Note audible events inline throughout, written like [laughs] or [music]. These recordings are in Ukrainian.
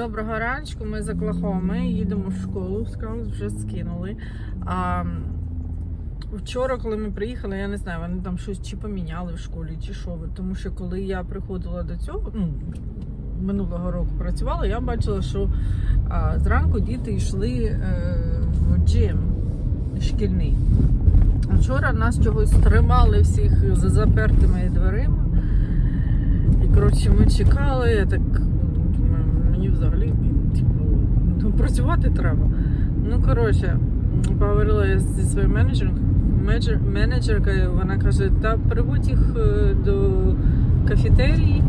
Доброго раночку, ми з Оклахоми, їдемо в школу, скаут вже скинули. А, вчора, коли ми приїхали, я не знаю, вони там щось чи поміняли в школі, чи що. Тому що коли я приходила до цього, ну, минулого року працювала, я бачила, що а, зранку діти йшли е, в джим шкільний. Вчора нас чогось тримали всіх за запертими дверима. І коротше, ми чекали, я так думаю, мені взагалі типу, ну, працювати треба. Ну, коротше, поговорила я зі своєю менеджеркою, менеджеркою, вона каже, та приводь їх е, до кафетерії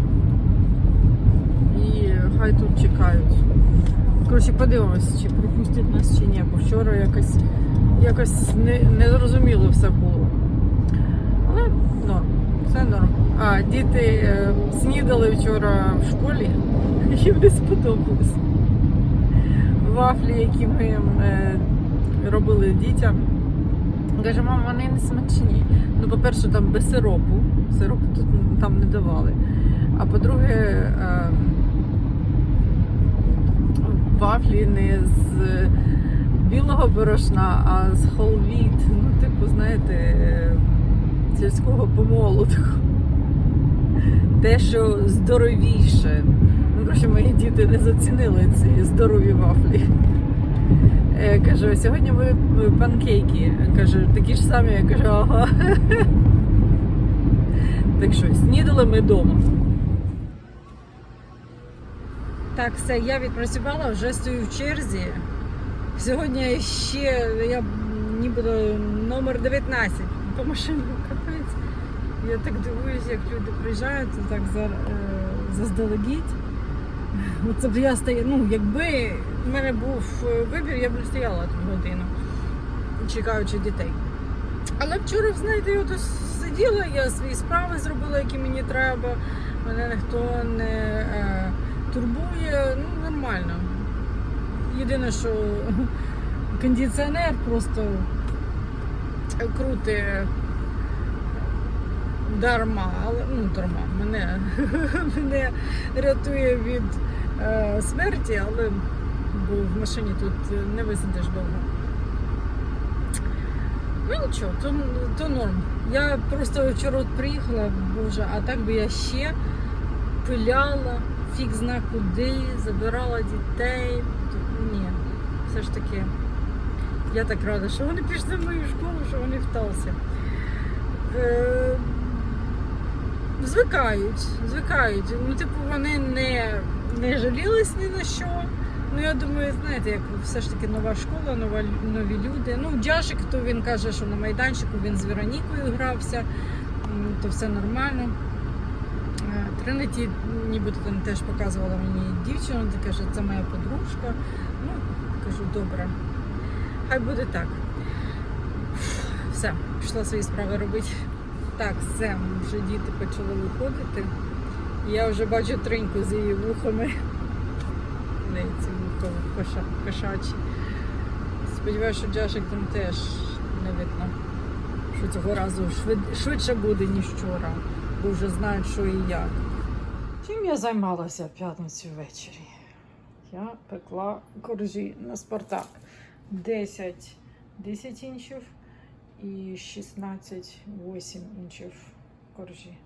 і хай тут чекають. Коротше, подивимось, чи пропустять нас чи ні, бо вчора якось, якось не, незрозуміло все було. Але норм, все норм. А, діти е, снідали вчора в школі, [laughs] їм не сподобалось. Вафлі, які ми е, робили дітям. Каже, мама, вони не смачні. Ну, по-перше, там без сиропу. Сиропу тут там не давали. А по-друге, е, вафлі не з білого борошна, а з холвіт. Ну, типу, знаєте, е, сільського помолу. [laughs] Те, що здоровіше. Коротше, мої діти не зацінили ці здорові вафлі. Е, Кажу, сьогодні ви панкейки. Кажу, такі ж самі, я кажу, ага. Так що, снідали ми вдома. Так, все, я відпрацювала, вже стою в черзі. Сьогодні ще я ніби номер 19 по машину капець. Я так дивуюся, як люди приїжджають так е, заздалегідь. Оце б я стою, ну, якби в мене був е, вибір, я б стояла тут годину, чекаючи дітей. Але вчора, знаєте, я сиділа, я свої справи зробила, які мені треба. Мене ніхто не е, турбує, ну нормально. Єдине, що [laughs] кондиціонер просто крутить дарма, але ну дарма. Мене, [laughs] мене рятує від е, смерті, але бо в машині тут не висидиш довго. Ну нічого, то, то норм. Я просто вчора от приїхала, боже, а так би я ще пиляла, фіг зна куди, забирала дітей. Ні, все ж таки, я так рада, що вони пішли в мою школу, що вони в Талсі. Е, звикають, звикають. Ну, типу, вони не, не жалілись ні на що. Ну, я думаю, знаєте, як все ж таки нова школа, нова, нові люди. Ну, Джашик, то він каже, що на майданчику він з Веронікою грався, то все нормально. Е, Тринеті, нібито там теж показувала мені дівчину, та каже, це моя подружка. Ну, кажу, добре. Хай буде так. Все, пішла свої справи робити. Так, все, вже діти почали виходити. Я вже бачу триньку з її вухами. Не ці вуха коша, кошачі. Сподіваюся, що Джашик там теж не видно, що цього разу швид- швидше буде, ніж вчора, бо вже знають, що і як. Чим я займалася п'ятницю ввечері? Я пекла коржі на Спартак. 10, 10 інчів і 16, 8 інчів коржі.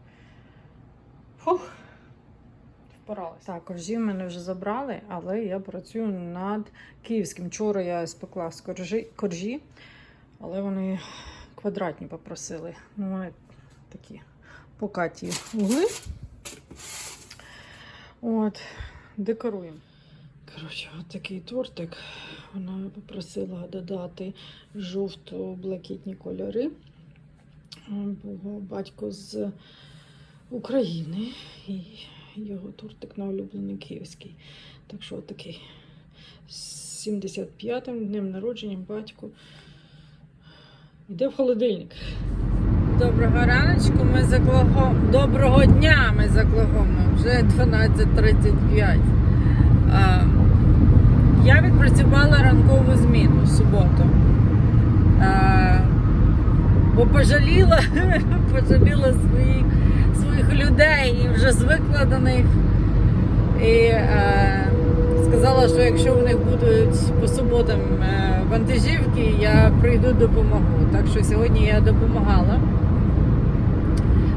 Фух, впоралася. Так, коржі в мене вже забрали, але я працюю над київським. Вчора я спекла з коржі, коржі але вони квадратні попросили. Ну, вони такі покаті угли. От, декоруємо. Коротше, от такий тортик. Вона попросила додати жовто-блакитні кольори. Бо батько з України і його тортик на улюблений київський. Так що такий з 75-м днем народження батько йде в холодильник. Доброго раночку, ми за Клахом... Доброго дня ми за Клахома. Вже 12.35. Я відпрацювала ранкову зміну в суботу. А, бо пожаліла, [laughs] пожаліла своїх, своїх людей і вже звикла до них. І е, сказала, що якщо у них будуть по суботам е, вантажівки, я прийду допомогу. Так що сьогодні я допомагала.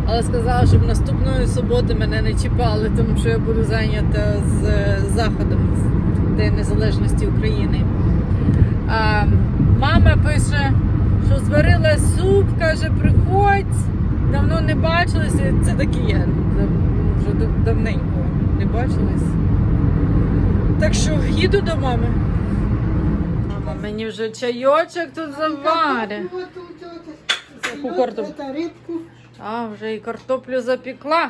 Але сказала, щоб наступної суботи мене не чіпали, тому що я буду зайнята з е, заходом День Незалежності України. А, мама пише, що зварила суп, каже, приходь. Давно не бачилися. Це так і є. Дав- Вже давненько не бачились. Так що їду до мами. Мама мені вже чайочок тут заварить. Яку картоплю? А, вже і картоплю запекла.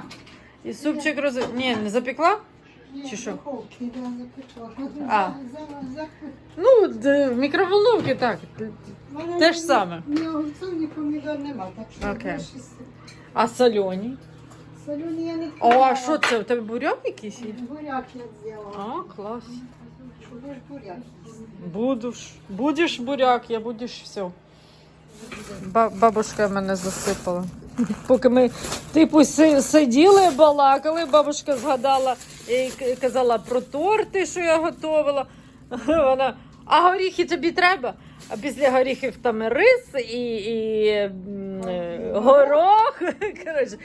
І супчик роз... Ні, не запекла? Нет, Чи що? в духовке, да, запекла. А. За- за- Ну, д- в мікроволновці так. Вона Те ж ні- саме. Ні огурців, ні помідор нема, так що Окей. більше с- А солоні? солюні я не О, вкладала. а що це? У тебе буряк якийсь є? Буряк я зробила. А, клас. Будеш буряк. Будеш. Будеш буряк, я будеш все. Бабушка мене засипала. Поки ми типу сиділи, балакали, бабушка згадала і казала про торти, що я готувала. [laughs] Вона, а горіхи тобі треба? А після горіхів там і рис і, і е, горох. [laughs] Коротше,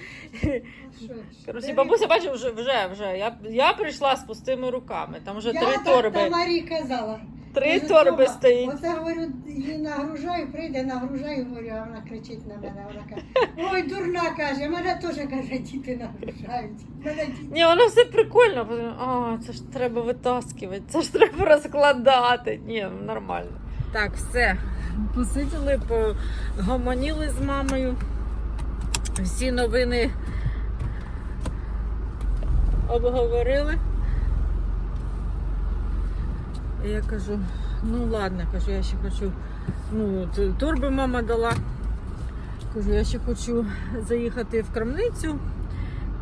коротше, бабуся бачив, вже, вже, вже. Я, я прийшла з пустими руками. Там вже Я три торби. Тамарі казала. Три торби «Тома, стоїть. Оце говорю, її нагружаю, прийде, нагружаю, говорю, а вона кричить на мене. Вона каже, ой, дурна каже, мене теж каже, діти нагружають. Мене діти. Ні, воно все прикольно. А, це ж треба витаскувати, це ж треба розкладати. Ні, нормально. Так, все. Посиділи, погомоніли з мамою. Всі новини обговорили. І я кажу, ну ладно, кажу, я ще хочу. Ну, торби мама дала. Кажу, я ще хочу заїхати в крамницю.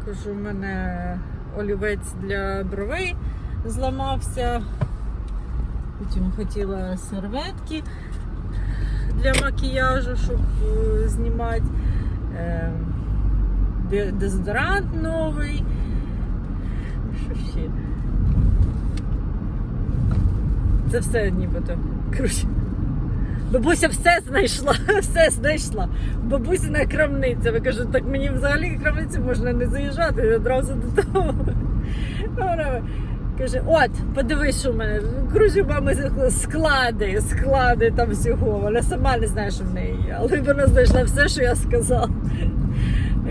Кажу, у мене олівець для бровей зламався. Потім хотіла серветки для макіяжу, щоб е, знімати. Е, дезодорант новий. Що ще? Це все нібито. Коротше. Бабуся все знайшла, [laughs] все знайшла. Бабусина крамниця. Ви кажу, так мені взагалі крамницю можна не заїжджати одразу додому. Вона каже: от, подивись, що в мене. Кружі мами склади, склади там всього. Вона сама не знає, що в неї є. Але вона знайшла все, що я сказала.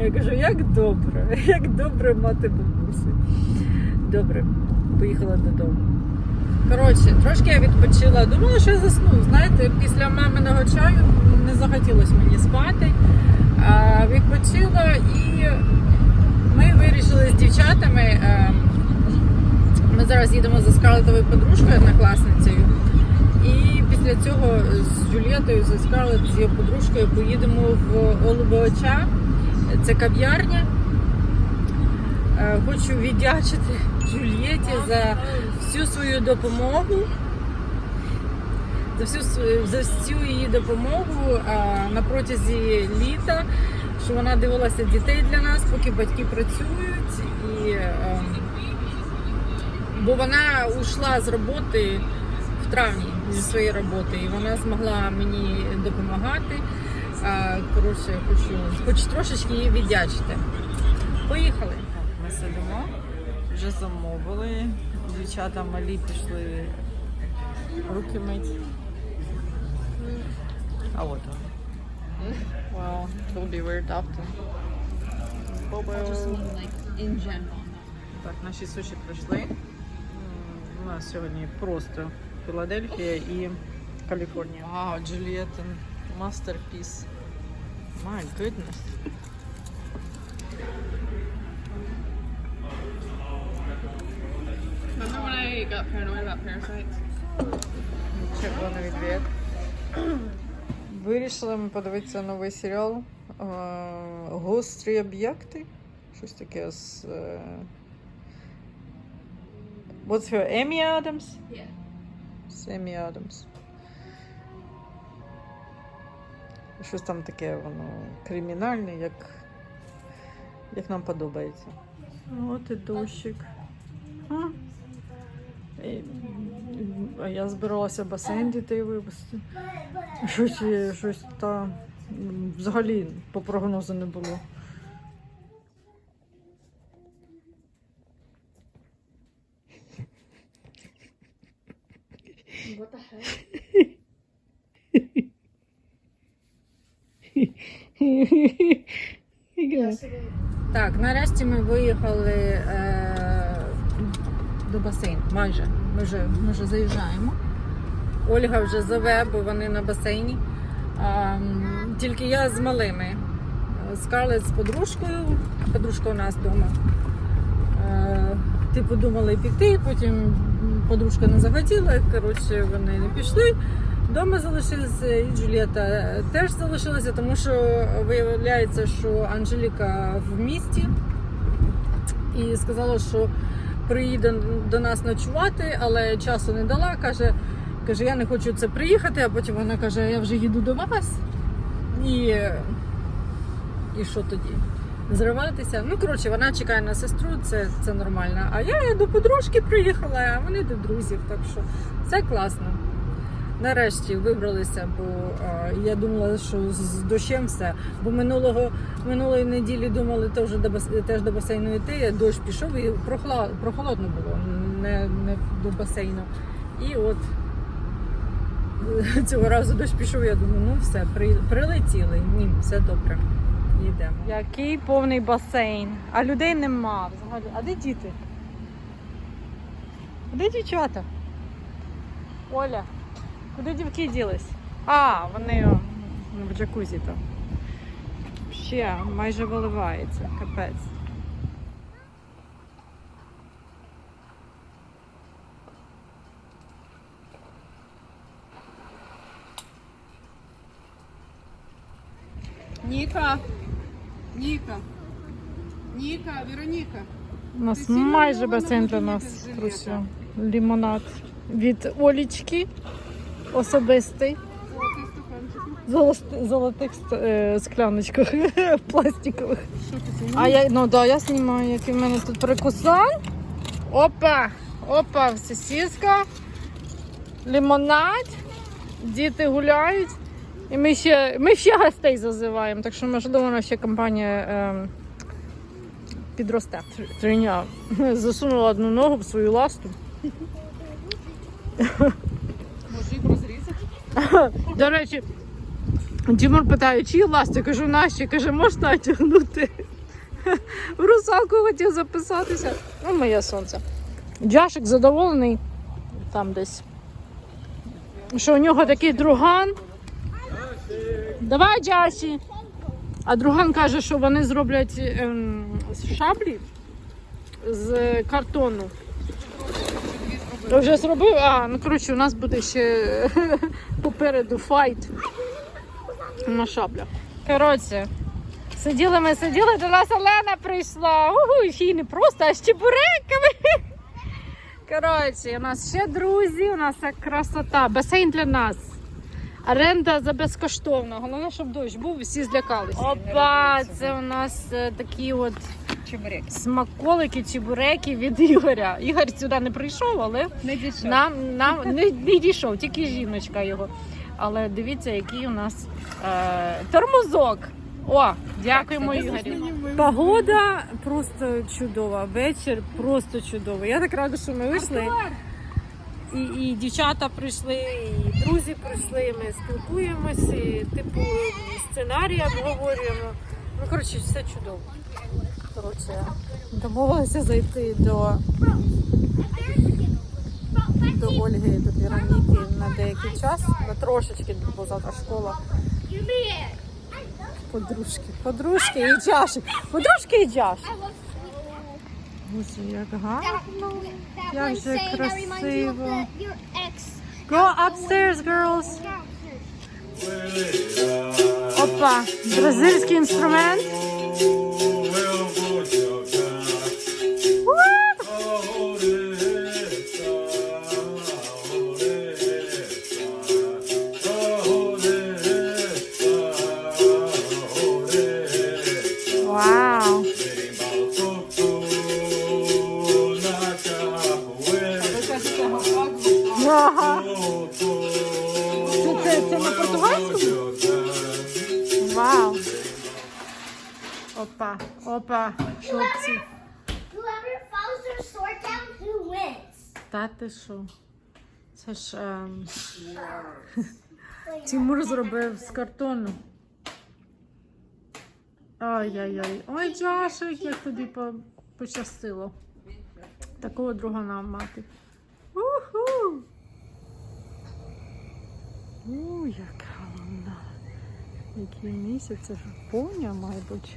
Я кажу, як добре, як добре мати бабусю. Добре, поїхала додому. Коротше, трошки я відпочила. Думала, що я засну. Знаєте, після маминого чаю не захотілося мені спати. А, відпочила і ми вирішили з дівчатами. е, Ми зараз їдемо за Скарлетовою подружкою однокласницею. І після цього з Джулієтою, з Скарлет, з її подружкою поїдемо в Олубовича. Це кав'ярня. Е, Хочу віддячити Джульєті за всю свою допомогу. За всю, за всю її допомогу на протязі літа, що вона дивилася дітей для нас, поки батьки працюють. І, ем, бо вона ушла з роботи в травні зі своєї роботи, і вона змогла мені допомагати. Коротше, хочу, хочу трошечки їй віддячити. Поїхали. Ми сидимо, вже замовили. Дівчата малі пішли руки мить. А от вони. Wow, it will be weird after. Так, наші суші прийшли. У нас сьогодні просто Філадельфія і Каліфорнія. Вау, Джулієтин masterpiece. My goodness. I got paranoid about parasites? Червоний відвід. Вирішили ми подивитися новий серіал е, Гострі об'єкти. Щось таке з. е, What's her? Емі Адамс? Yeah. З Емі Адамс. Щось там таке, воно кримінальне, як, як нам подобається. От і дощик. А? А я збиралася басейн дітей вивезти. Щось, е, щось та взагалі по прогнозу не було. What the heck? [laughs] Так, нарешті ми виїхали е, до басейну. Майже. Ми вже, ми вже заїжджаємо. Ольга вже зове, бо вони на басейні. А, тільки я з малими. Скарлет з подружкою. Подружка у нас вдома. Типу думали піти, потім подружка не захотіла. Коротше, вони не пішли. Дома залишилися і Джулієта теж залишилася, тому що виявляється, що Анжеліка в місті і сказала, що приїде до нас ночувати, але часу не дала. Каже, каже, я не хочу це приїхати, а потім вона каже, я вже їду до вас. І, і що тоді? Зриватися. Ну, коротше, вона чекає на сестру, це, це нормально. А я до подружки приїхала, а вони до друзів. Так що це класно. Нарешті вибралися, бо е, я думала, що з- дощем все. Бо минулого минулої неділі думали теж до бас, теж до басейну йти. Дощ пішов і прохла, прохолодно було, не, не до басейну. І от е, [laughs] цього разу дощ пішов. Я думаю, ну все, при, прилетіли. Ні, все добре. Йдемо. Який повний басейн, а людей нема взагалі. А де діти? А Де дівчата? Оля. Куди дівки ділись? А, вони в джакузі там. Ще майже виливається, капець. Ніка. Ніка. Ніка, Вероніка. У нас майже басейн для нас. Лімонад від Олічки. Особистий. Золотий стаканчик. Золоти- золотих е, скляночках [laughs] пластикових. А я, ну да, я знімаю, який в мене тут перекусан. Опа! Опа, сосиска, лимонад, діти гуляють. І ми ще, ми ще гостей зазиваємо, так що можливо наша компанія ем, підросте. Тр- Триня [laughs] засунула одну ногу в свою ласту. [laughs] До речі, Дімон питає, чиї ласти? Кажу, наші. Каже, можна тягнути. [laughs] В русалку хотів записатися. Ну, моє сонце. Джашик задоволений там десь. Що у нього такий друган. Давай, Джаші. А друган каже, що вони зроблять ем, шаблі з картону. Ти вже зробив? А, ну коротше, у нас буде ще [laughs] попереду файт на шаблях. Коротше, сиділи ми, сиділи, до нас Олена прийшла. Угу, ще й не просто, а з чебуреками. [laughs] Коротше, у нас ще друзі, у нас як красота. Басейн для нас. Оренда за безкоштовно. Головне, щоб дощ був, всі злякалися. Опа, це у нас е, такі от Чебурек. смаколики, чебуреки від Ігоря. Ігор сюди не прийшов, але Не дійшов. нам, нам не, не дійшов, тільки жіночка його. Але дивіться, який у нас е, тормозок. О, дякуємо Ігорю. Погода просто чудова. Вечір просто чудовий. Я так рада, що ми вийшли. І, і дівчата прийшли, і друзі прийшли, ми спілкуємося, і, типу сценарії обговорюємо. Ну, коротше, все чудово. Коротше, домовилися зайти до до Ольги, до Вероніки на деякий час, на трошечки, бо завтра школа. Подружки, подружки і Джашик. Подружки і Джаш. Боже, як гарно. Як же красиво. Go upstairs, girls. Опа, бразильський інструмент. Опа, хлопці. Whoever follows their sword down, who wins? Та ти що? Це ж ем, [laughs] Тимур зробив з картону. Ай-яй-яй. Ой, Джашик, як тобі по- пощастило. Такого друга нам мати. Уху! У, яка вона. Який місяць, це ж поня, мабуть.